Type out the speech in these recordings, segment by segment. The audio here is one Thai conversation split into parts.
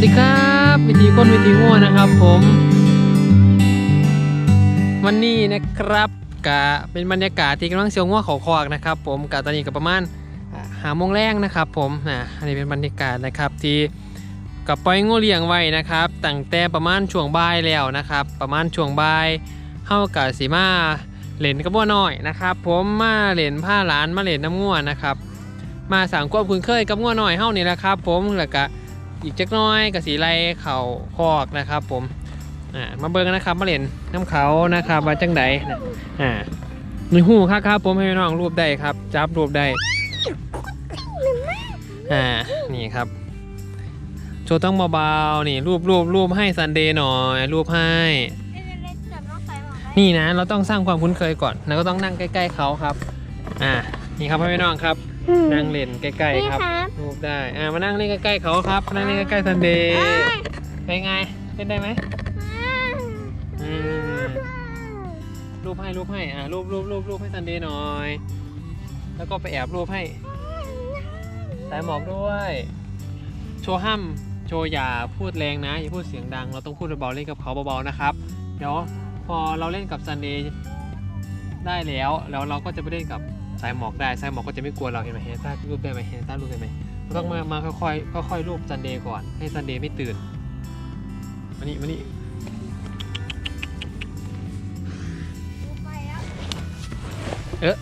วัสดีครับ วิธีก้นวิธีง่วนะครับผม วันนี้นะครับกะเป็นบรรยากาศที่กำลังเชียวง่วเขาคอกนะครับ ผมกะตอนนี้ก็ประมาณหาโมงแรงนะครับ ผมนะอันนี้เป็นบรรยากาศนะครับที่กับปล่อยงูเลี้ยงไว้นะครับตั้งแต่ประมาณช่วงบ่ายแล้วนะครับ ประมาณช่วงบ่ายเข้ากะสีมาเล่นกับบัวน้อยนะครับ ผมมาเล่นผ้าหลานมาเล่นน้ำง่วนะครับ มาสั่งควบคุณเคยกับง่วน้อยเฮานี่แหละครับ ผมแล้วก็ อีกจักน้อยกับสีไล่เข่าคอกนะครับ ผมอ่ามาเบิ่งนะครับมาเล่นน้ำเขานะครับว่าจังใดนะอ่ามีหูครับครับผมให้น้องรูปได้ครับ จับรูปได้อ่านี่ครับโชว์ต้องเบาๆนี่รูปรูปรูปให้ซันเดย์หน่อยรูปให้นี่นะ เราต้องสร้างความคุ้นเคยก่อนแล้วก็ต้องนั่งใกล้ ๆเขาครับ อ่านี่ครับพี่น้องครับ นั่งเล่นใกล้ๆครับนี่ครับรูปได้อ่ามานั่งเล่นใกล้ๆเขาครับนั่งเล่นใกล้ๆซันเดย์เป็นไงเล่นได้ไหมอืมรูปให้รูปให้อ่ารูปรูปรูปรูปให้ซันเดย์หน่อย แล้วก็ไปแอบรูปให้สายหมอกด้วย โชว์ห้ามโชว์อย่าพูดแรงนะอย่าพูดเสียงดัง เราต้องพูดเบาๆเล่นกับเขาเบาๆนะครับ เดี๋ยวพอเราเล่นกับซันเดย์ได้แล้วแล้วเราก็จะไปเล่นกับ สายหมอกได้สายหมอกก็จะไม่กลัวเราเห็นไหมเฮนต้ารูปได้ไหมเฮนต้ารูปได้ไหมต้องมามาค่อยๆค่อยๆรูปซันเดย์ก่อนให้ซันเดย์ไม่ตื่นมานี่มานี่เออ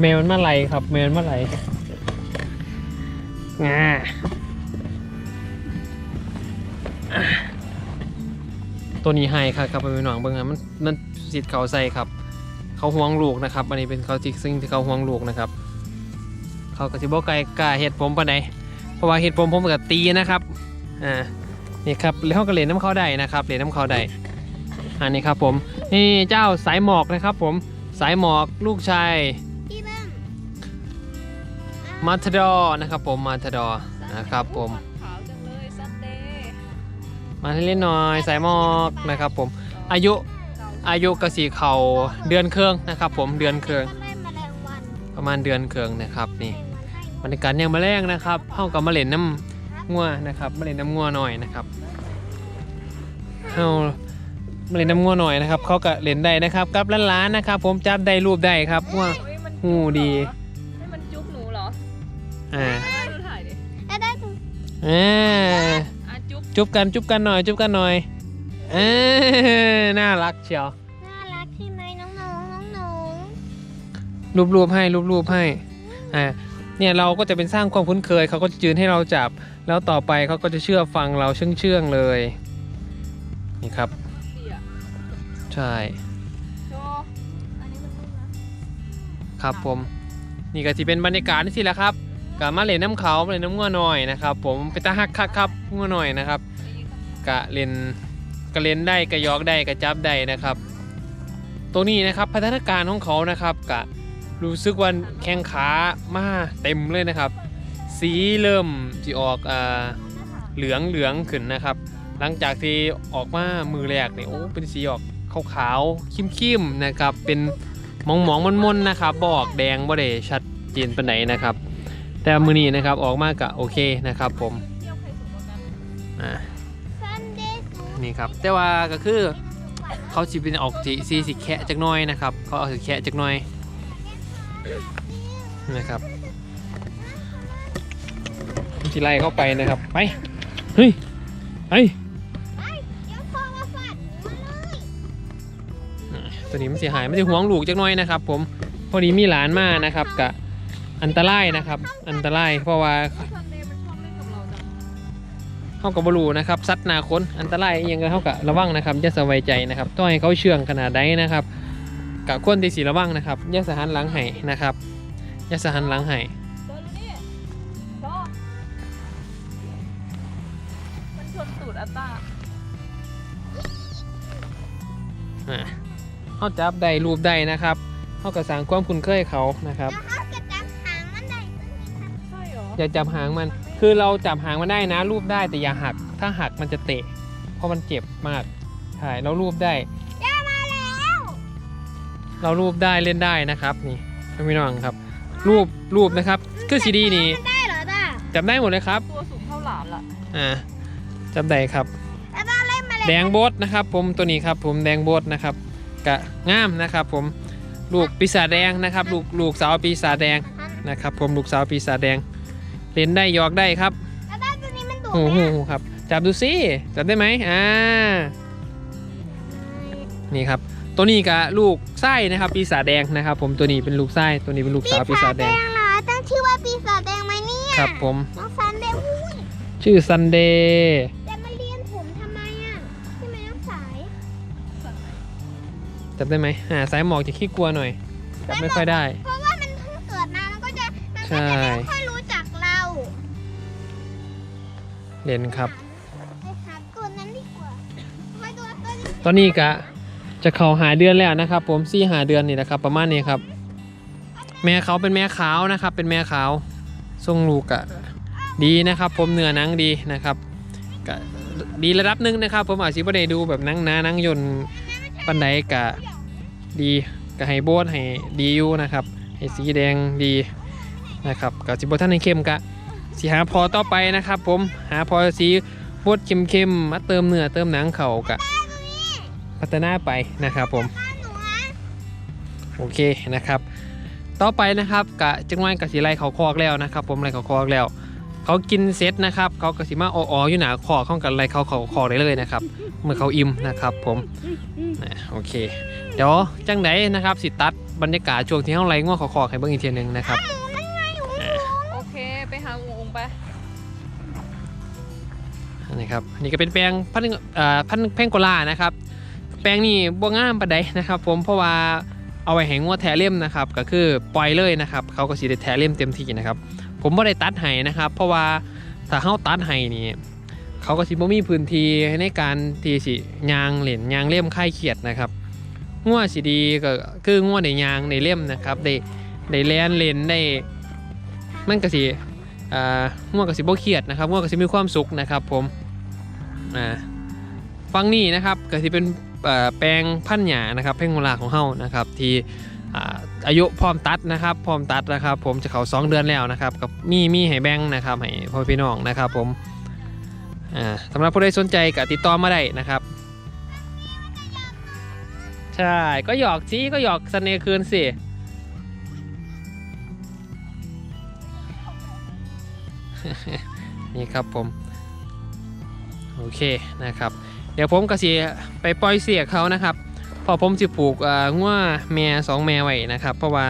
แมวมันมาไหลครับแมวมันมาไหลงาตัวนี้ให้ครับครับไปหน่องเบิ้งอะมันมันสิทธิ์เขาใส่ครับ เขาห่วงลูกนะครับ อันนี้เป็นเขาที่ซึ่งที่เขาห่วงลูกนะครับ เขาก็สิบอกไก่กล้าเห็ดผมปานใดเพราะว่าเห็ดผมผมก็ตีนะครับอ่านี่ครับแล้วเขาก็เล่นน้ำเขาได้นะครับเล่นน้ำเขาได้อันนี้ครับผมนี่เจ้าสายหมอกนะครับ ผมสายหมอกลูกชายพี่เบิ้มมาทดอนะครับ ผมมาทดอนะครับ ผมขาวจังเลยซันเดย์มาให้เล่นหน่อยสายหมอกนะครับ ผมอายุ อายุกสีเขาเดือนเครื่องนะครับ ผมเดือนเครื่องทำไมแมลงวันประมาณเดือนเครื่องนะครับนี่บรรยากาศยังมาแรงนะครับเข้ากับมาเล่นน้ำงัวนะครับมาเล่นน้ำงัวหน่อยนะครับเข้ามาเล่นน้ำงัวหน่อยนะครับ เขาก็เล่นได้นะครับกับล้านๆนะครับ ผมจับได้รูปได้ครับงัวเฮ้ยมันหูดีให้มันจุ๊บหนูเหรออ่าได้ดูถ่ายดิได้ได้ถูกอ่าอะจุ๊บจุ๊บกันจุ๊บกันหน่อยจุ๊บกันหน่อย เออน่ารักเชียวน่ารักใช่ไหมน้องๆน้องน้องรูปรูปให้รูปรูปให้อ่าเนี่ยเราก็จะเป็นสร้างความคุ้นเคยเขาก็จะยืนให้เราจับ แล้วต่อไปเขาก็จะเชื่อฟังเราเชื่องเชื่องๆเลย นี่ครับเสียใช่โชว์อันนี้มันนุ่มนะครับผม นี่ก็จะเป็นบรรยากาศนี่สิแหละครับกับมาเล่นน้ำเขามาเล่นน้ำงัวหน่อยนะครับ ผมเป็นตาฮักคักครับงัวหน่อยนะครับ กะเล่น กระเล่นได้กระยอกได้กระจับได้นะครับตัวนี้นะครับพัฒนาการของเขานะครับกะรู้สึกว่าแข้งขามาเต็มเลยนะครับ สีเริ่มจะออกอ่าเหลืองเหลืองขึ้นนะครับ หลังจากที่ออกมามือแรกเนี่ยโอ้เป็นสีออกขาวๆคิมๆนะครับ เป็นมองมองๆมนๆนะครับบออกแดงบ่ได้ชัดเจนปานไหนนะครับ แต่มือนี้นะครับออกมากะโอเคนะครับผมอ่า นี่ครับ แต่ว่าก็คือเขาสิเป็นออกสีสีสิแคะจักน้อยนะครับ เขาเอาสีแคะจักน้อยนะครับสิไลเข้าไปนะครับไปเฮ้ยไปตัวนี้มันเสียหายไม่ได้ห่วงลูกจักน้อยนะครับ ผมพอดีมีหลานมานะครับกะอันตรายนะครับ อันตรายเพราะว่า เขากับบรูนะครับซัดหนาคนอันตรายอหยังก็เขากับระวังนะครับอย่าสบายใจนะครับต้องให้เขาเชื่องขนาดใดนะครับกะควรที่สีระวังนะครับอย่าสะหันหลังให้นะครับอย่าสะหันหลังให้เดินดูนี่โชว์มันชนตูดอัตตาอ่าเขาจับได้รูปได้นะครับเขากระสร้างความคุ้นเคยเขานะครับแล้วเขาจะจับหางมันได้ตัวนี้ครับใช่เหรออย่าจับหางมัน คือเราจับหางมันได้นะรูปได้แต่อย่าหัก ถ้าหักมันจะเตะ เพราะมันเจ็บมากใช่เรารูปได้ย่ามาแล้ว เรารูปได้เล่นได้นะครับ นี่พี่น้องครับ รูปรูปนะครับคือซีดีนี่มันได้เหรอจ้าจับได้หมดเลยครับ ตัวสูงเท่าหลานละอ่าจับได้ครับแล้วบ้านเล่นมาเลยแดงโบดนะครับ ผมตัวนี้ครับ ผมแดงโบดนะครับกะงามนะครับ ผมลูกปีศาจแดงนะครับ ลูกลูกสาวปีศาจแดงนะครับ ผมลูกสาวปีศาจแดง เล่นได้หยอกได้ครับแล้วบ้านตัวนี้มันดุโอ้ไหโหมอะครับ จับดูสิจับได้ไหมอ่านี่ครับ ตัวนี้กะลูกไส้นะครับ ปีศาจแดงนะครับ ผมตัวนี้เป็นลูกไส้ตัวนี้เป็นลูกสาวปีศาจแดงเหรอตั้งชื่อว่าปีศาจแดงไหมเนี่ยครับผมน้องซันแดงอุ้ยชื่อซันเดย์แต่มาเรียนผมทำไมอะใช่ไหมน้องสายจับได้ไหมอ่าสายหมอกจะขี้กลัวหน่อยจับไม่ค่อยได้ เพราะว่ามันเพิ่งเกิดมามันก็จะมันใช่ก็จะไม่ค่อย เล่นครับไปหาตัวนั้นดีกว่าไปตัวตัวนี้ตอนนี้กะจะเข้าหาเดือนแล้วนะครับ ผมซี่หาเดือนนี่นะครับ ประมาณนี้ครับ แม่เขาเป็นแม่ขาวนะครับ เป็นแม่ขาวทรงลูกกะดีนะครับ ผมเนื้อหนังดีนะครับกะดีระดับหนึ่งนะครับ ผมอาจจะไม่ได้ดูแบบหนังหนาหนังยนต์ปันไดกะดีกะให้โบสให้ดีอยู่นะครับให้สีแดงดีนะครับกะสิบท่านให้เข้มกะ สีหาพอต่อไปนะครับผมหาพอสีโบดเข้มๆมาเติมเนื้อเติมหนังเขากะพัฒนาไปนะครับผมโอเคนะครับ ต่อไปนะครับกะจังหวะกะสีไล่เขาคอกแล้วนะครับ ผมไล่เขาคอกแล้ว เขากินเสร็จนะครับ เขากะสิมาอออยู่หนาคอเข้ากันไล่เขาเขาคอกได้เลยนะครับ เมื่อเขาอิ่มนะครับ ผมโอเค เดี๋ยวจังไดนะครับสิตัดบรรยากาศช่วงที่เขาไล่ง้อเขาคอกให้เบิ่งอีกทีหนึงนะครับ ไปนะครับอันนี่ก็เป็นแปลงพันเอ่อพันแพงโกลานะครับ แปลงนี่บ่งามปานใดนะครับ ผมเพราะว่าเอาไว้แหงงัวแทเล่มนะครับ ก็คือปล่อยเลยนะครับ เขาก็สิได้แทเล่มเต็มที่นะครับ ผมบ่ได้ตัดให้นะครับ เพราะว่าถ้าเฮาตัดให้นี่เขาก็สิบ่มีพื้นที่ในการที่สิยางเหรียญยางเล่มค่ายเขียดนะครับงัวสิดีก็คืองัวได้ยางได้เล่มนะครับได้ได้แลนเลนได้มันก็สิ อ่างัวก็สิบ่เครียดนะครับงัวก็สิมีความสุขนะครับผมอ่าฟังนี่นะครับก็สิเป็นแปลงพันหญ้านะครับเพ่งโบราของเฮานะครับที่อายุพร้อมตัดนะครับพร้อมตัดนะครับ ผมจะเขา2เดือนแล้วนะครับกับมีมีให้แบ่งนะครับให้พ่อพี่น้องนะครับผมสำหรับผู้ใดสนใจก็ติดต่อมาได้นะครับ ใช่ก็หยอกสิก็หยอกเสน่ห์คืนสิ นี่ครับผม โอเคนะครับ เดี๋ยวผมก็สิไปปล่อยเสียเขานะครับ พอผมสิปลูกเอ่องัวแม่สองแม่ไว้นะครับ เพราะว่า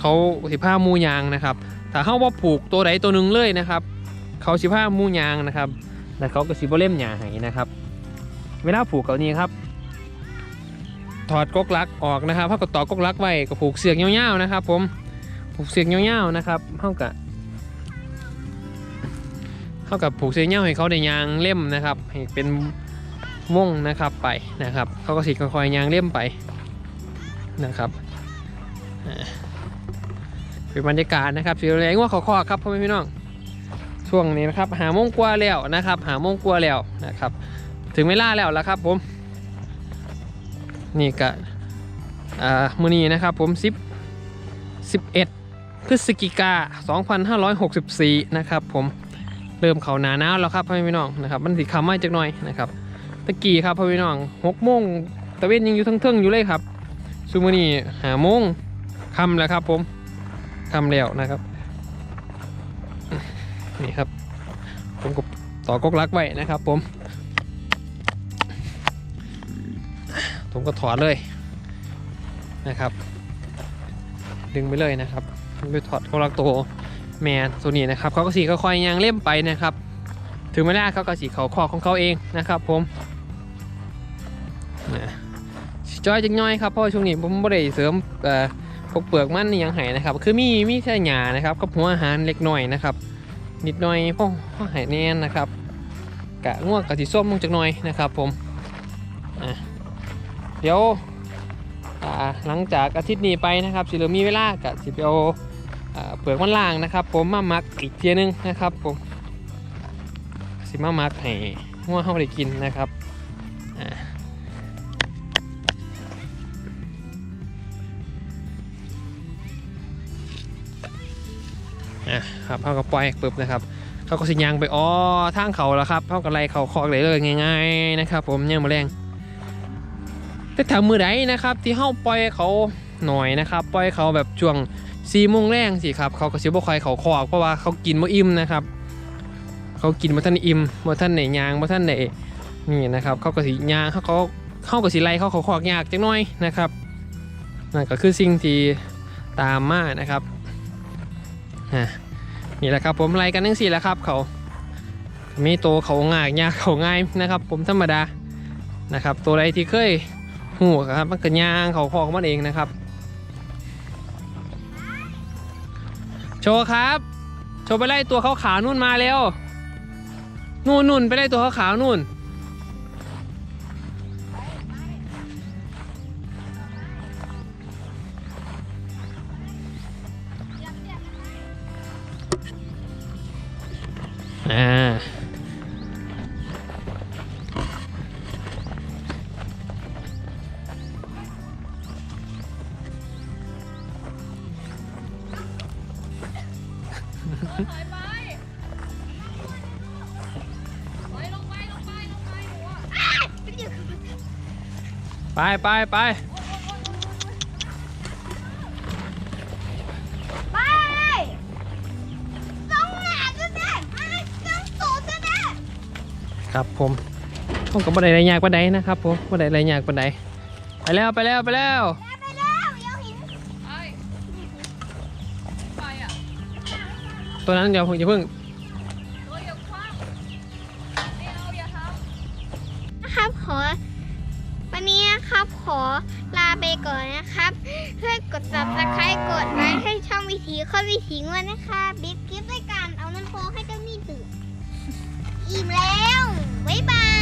เขาสิผ้ามูยางนะครับ ถ้าเขาว่าปลูกตัวใดตัวหนึ่งเลยนะครับ เขาสิผ้ามูยางนะครับ แล้วเขาก็สิบ่เล่มหญ้าให้นะครับ เวลาปลูกเขานี่ครับ ถอดกกลักออกนะครับเขาก็ต่อกกลักไว้ก็ผูกเสือกยาวๆนะครับ ผมผูกเสือกยาวๆนะครับเท่ากับ เท่ากับผูกเสือกยาวให้เขาได้ยางเล่มนะครับให้เป็นวงนะครับไปนะครับเขาก็สิค่อยๆยางเลี่ยมไปนะครับเป็นบรรยากาศนะครับสีแรงว่าขาคอครับพ่อแม่พี่น้องช่วงนี้นะครับหาโมงกว่าแล้วนะครับ หาโมงกว่าแล้วนะครับ ถึงเวลาแล้วละครับผมนี่ก็อ่ามือนี้นะครับผม10 11พฤศจิกา 2564 นะครับผม เริ่มเขาหนาหนาวแล้วครับพ่อแม่พี่น้องนะครับมันสิคำไม่จักหน่อยนะครับตะกี้ครับพ่อพี่น้องหกโมงตะเวนยังอยู่ทั้งเทิงอยู่เลยครับซูมือนี่หาโมงคำแล้วครับผมคำแล้วนะครับนี่ครับ ผมก็ต่อกกลักไว้นะครับ ผม ผมก็ถอดเลยนะครับ ดึงไปเลยนะครับไปถอดกกลักตัว แมนตัวนี้นะครับเขาก็สีค่อยๆยางเล่มไปนะครับ ถึงเวลาเขาก็สีเขาคอของเขาเองนะครับ ผมจอยจังน้อยครับเพราะว่าช่วงนี้ผมไม่ได้เสริมพวกเปลือกมันยังไห้นะครับ คือมีมีแค่หญ้านะครับกับหัวอาหารเล็กน้อยนะครับ นิดหน่อยพ่อพ่อหายแน่นนะครับกะง่วงกะสีส้มลงจักหน่อยนะครับ ผมเดี๋ยวหลังจากอาทิตย์นี้ไปนะครับสิเหลือมีเวลากะสิไปเอา เปลือกมันล่างนะครับ ผมมามักอีกเทียนึงนะครับผมสิมามักให้ง่วเข้าไปกินนะครับอ่าอะครับเอากระปล่อยปึ๊บนะครับเขาก็สิยางไปอ๋อทางเขาแล้วครับเขาก็ไล่เขาคอกเลยเลยง่าย ๆนะครับ ผมยังมาแรงแต่แถวมือใดนะครับ ที่เฮาปล่อยเขาหน่อยนะครับ ปล่อยเขาแบบช่วง สี่โมงแรงสิครับเขาก็สิบ่คอยเขาคอกเพราะว่าเขากินบ่อิ่มนะครับ เขากินบ่ทันอิ่มบ่ทันไหนยางบ่ทันไหนนี่นะครับ เขาก็สิยางเขาเขาเขาก็สิไล่เขาเขาคอกยากจังน้อยนะครับนั่นก็คือสิ่งที่ตามมานะครับอะนี่แหละครับผมไล่กันทั้งสี่แหละครับเขามีตัวเขาง่ายยากเขาง่ายนะครับ ผมธรรมดานะครับ ตัวใดที่เคยหูครับมันก็ย่างเขาคอกมันเองนะครับ โชว์ครับ โชว์ไปไล่ตัวขาวๆนู่นมาเร็ว นู่นนู่นไปไล่ตัวขาวๆนู่น อ่า ไปไปไปไปต้องหนาจะได้ไปต้องสูงจะได้ครับผมผมก็บ่ได้อะไรยากปานใดนะครับผมบ่ได้อะไรยากปานใดไปแล้วไปแล้วไปแล้วไปแล้วเดี๋ยวหินไปไปอะตัวนั้นเดี๋ยวผมจะเพิ่งโอ้ยอย่าคว้างไม่เอาอย่าทำนะครับขอวั นะครับ ขอลาไปก่อนนะครับ เพื่อกด subscribe กดไลค์ให้ช่องวิถีข้อวิถีงวนนะคะบิ๊กคลิปด้วยกันเอาน้ำโพให้เจ้านี่ดื่มอิ่มแล้ว บ๊ายบาย